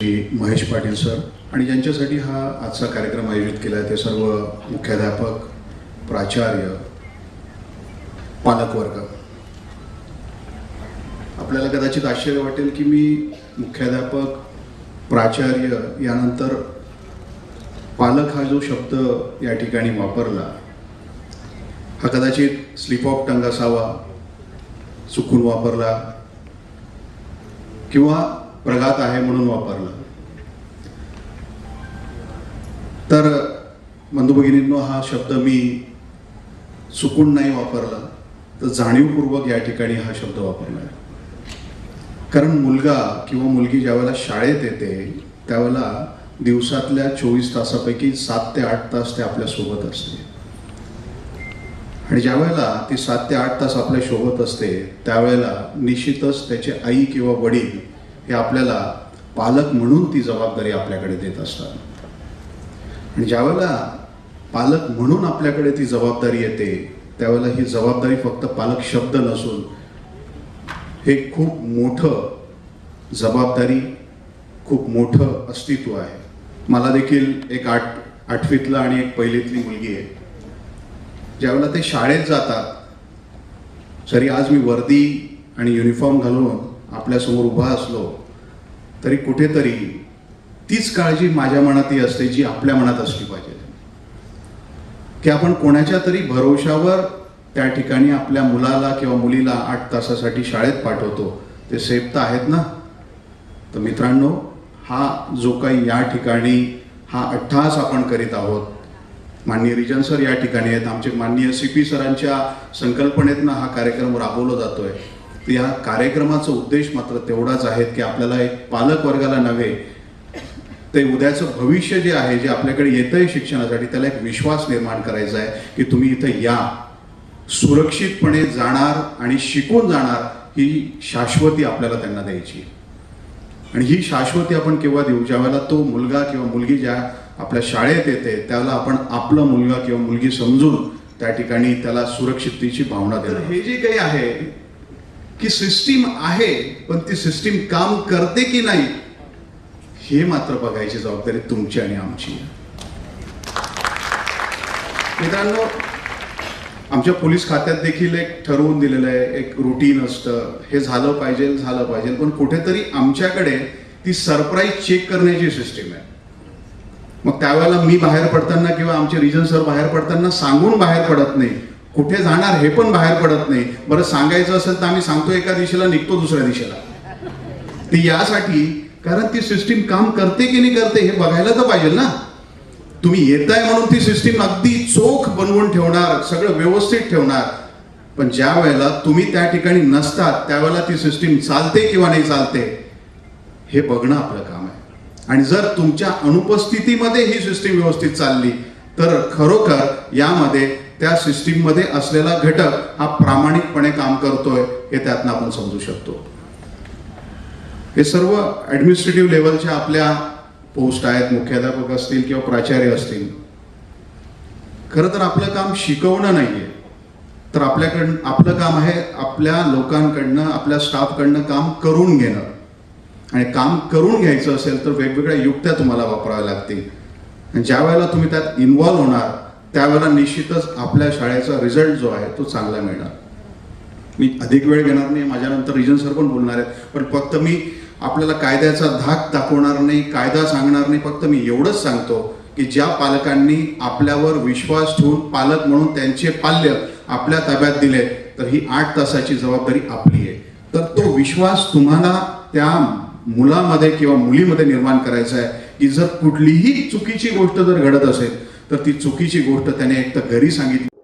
Shri Mahesh Patil sir आणि ज्यांच्यासाठी हा आजचा कार्यक्रम आयोजित केला आहे ते सर्व मुख्याध्यापक प्राचार्य पालकवर्ग. आपल्याला कदाचित आश्चर्य वाटेल की मी मुख्याध्यापक प्राचार्य यानंतर पालक हा जो शब्द या ठिकाणी वापरला हा कदाचित स्लिप ऑफ टंग असावा चुकून वापरला किंवा प्रघात आहे म्हणून वापरला. तर बंधू भगिनींनो हा शब्द मी चुकून नाही वापरला तर जाणीवपूर्वक या ठिकाणी हा शब्द वापरला आहे. कारण मुलगा किंवा मुलगी ज्यावेळेला शाळेत येते त्यावेळेला दिवसातल्या चोवीस तासापैकी सात ते आठ तास ते आपल्यासोबत असते. आणि ज्यावेळेला ती सात ते आठ तास आपल्यासोबत असते त्यावेळेला निश्चितच त्याचे आई किंवा वडील हे आपल्याला पालक म्हणून ती जबाबदारी आपल्याकडे देत असतात. आणि ज्यावेळेला पालक म्हणून आपल्याकडे ती जबाबदारी येते त्यावेळेला ही जबाबदारी फक्त पालक शब्द नसून हे खूप मोठं जबाबदारी खूप मोठं अस्तित्व आहे. मला देखील एक आठ आठवीतला आणि एक पहिलीतली मुलगी आहे. ज्यावेळेला ते शाळेत जातात जरी आज मी वर्दी आणि युनिफॉर्म घालून आपल्यासमोर उभा असलो तरी कुठेतरी तीच काळजी माझ्या मनातही असते जी आपल्या मनात असली पाहिजे. की आपण कोणाच्या तरी भरोशावर त्या ठिकाणी आपल्या मुलाला किंवा मुलीला आठ तासासाठी शाळेत पाठवतो ते सेफ तर आहेत ना? तर मित्रांनो हा जो काही या ठिकाणी हा अट्टहास आपण करीत आहोत माननीय रिजन सर या ठिकाणी आहेत. आमचे माननीय सी पी सरांच्या संकल्पनेतनं हा कार्यक्रम राबवला जातोय. आहे या कार्यक्रमाचा उद्देश मात्र तेवढाच आहे की आपल्याला एक पालक वर्गाला नव्हे ते उद्याचं भविष्य जे आहे जे आपल्याकडे येतंय शिक्षणासाठी त्याला एक विश्वास निर्माण करायचा आहे की तुम्ही इथं या. सुरक्षितपणे जाणार आणि शिकून जाणार ही शाश्वती आपल्याला त्यांना द्यायची. आणि ही शाश्वती आपण केव्हा देऊ? ज्यावेळेला तो मुलगा किंवा मुलगी ज्या आपल्या शाळेत येते त्याला आपण आपला मुलगा किंवा मुलगी समजून त्या ठिकाणी त्याला सुरक्षिततेची भावना देणं हे जे काही आहे की सिस्टीम आहे पण ती सिस्टीम काम करते की नाही हे मात्र बघायची जबाबदारी तुमची आणि आमची आहे. मित्रांनो आमच्या पोलीस खात्यात देखील एक ठरवून दिलेलं आहे एक रुटीन असतं. हे झालं पाहिजे झालं पाहिजे पण कुठेतरी आमच्याकडे ती सरप्राईज चेक करण्याची सिस्टीम आहे. मग त्यावेळेला मी बाहेर पडताना किंवा आमचे रिजन सर बाहेर पडताना सांगून बाहेर पडत नाही. कुठे जाणार हे पण बाहेर पडत नाही. बरं सांगायचं असेल तर आम्ही सांगतो एका दिशेला निघतो दुसऱ्या दिशेला. ती यासाठी कारण ती सिस्टीम काम करते की नाही करते हे बघायला तर पाहिजे ना. तुम्ही येताय म्हणून ती सिस्टीम अगदी चोख बनवून ठेवणार सगळं व्यवस्थित ठेवणार. पण ज्या वेळेला तुम्ही त्या ठिकाणी नसतात त्यावेळेला ती सिस्टीम चालते किंवा नाही चालते हे बघणं आपलं काम आहे. आणि जर तुमच्या अनुपस्थितीमध्ये ही सिस्टीम व्यवस्थित चालली तर खरोखर यामध्ये त्या सिस्टीममध्ये असलेला घटक हा प्रामाणिकपणे काम करतोय हे त्यातनं आपण समजू शकतो. हे सर्व ऍडमिनिस्ट्रेटिव्ह लेवलच्या आपल्या पोस्ट आहेत मुख्याध्यापक असतील किंवा प्राचार्य असतील. खरं तर आपलं काम शिकवणं नाहीये. तर आपल्याकडनं आपलं काम आहे आपल्या लोकांकडनं आपल्या स्टाफकडनं काम करून घेणं. आणि काम करून घ्यायचं असेल तर वेगवेगळ्या युक्त्या तुम्हाला वापराव्या लागतील. आणि ज्या वेळेला तुम्ही त्यात इन्व्हॉल्व्ह होणार त्यावेळेला निश्चितच आपल्या शाळेचा रिझल्ट जो आहे तो चांगला मिळणार. मी अधिक वेळ घेणार नाही माझ्यानंतर रिजन सर पण बोलणार आहेत. पण फक्त मी आपल्याला कायद्याचा धाक दाखवणार नाही कायदा सांगणार नाही फक्त मी एवढंच सांगतो की ज्या पालकांनी आपल्यावर विश्वास ठेवून पालक म्हणून त्यांचे पाल्य आपल्या ताब्यात दिले तर ही आठ तासाची जबाबदारी आपली आहे. तर तो विश्वास तुम्हाला त्या मुलामध्ये किंवा मुलीमध्ये निर्माण करायचा आहे. की जर कुठलीही चुकीची गोष्ट जर घडत असेल तर ती चुकीची गोष्ट त्याने एक तर घरी सांगितली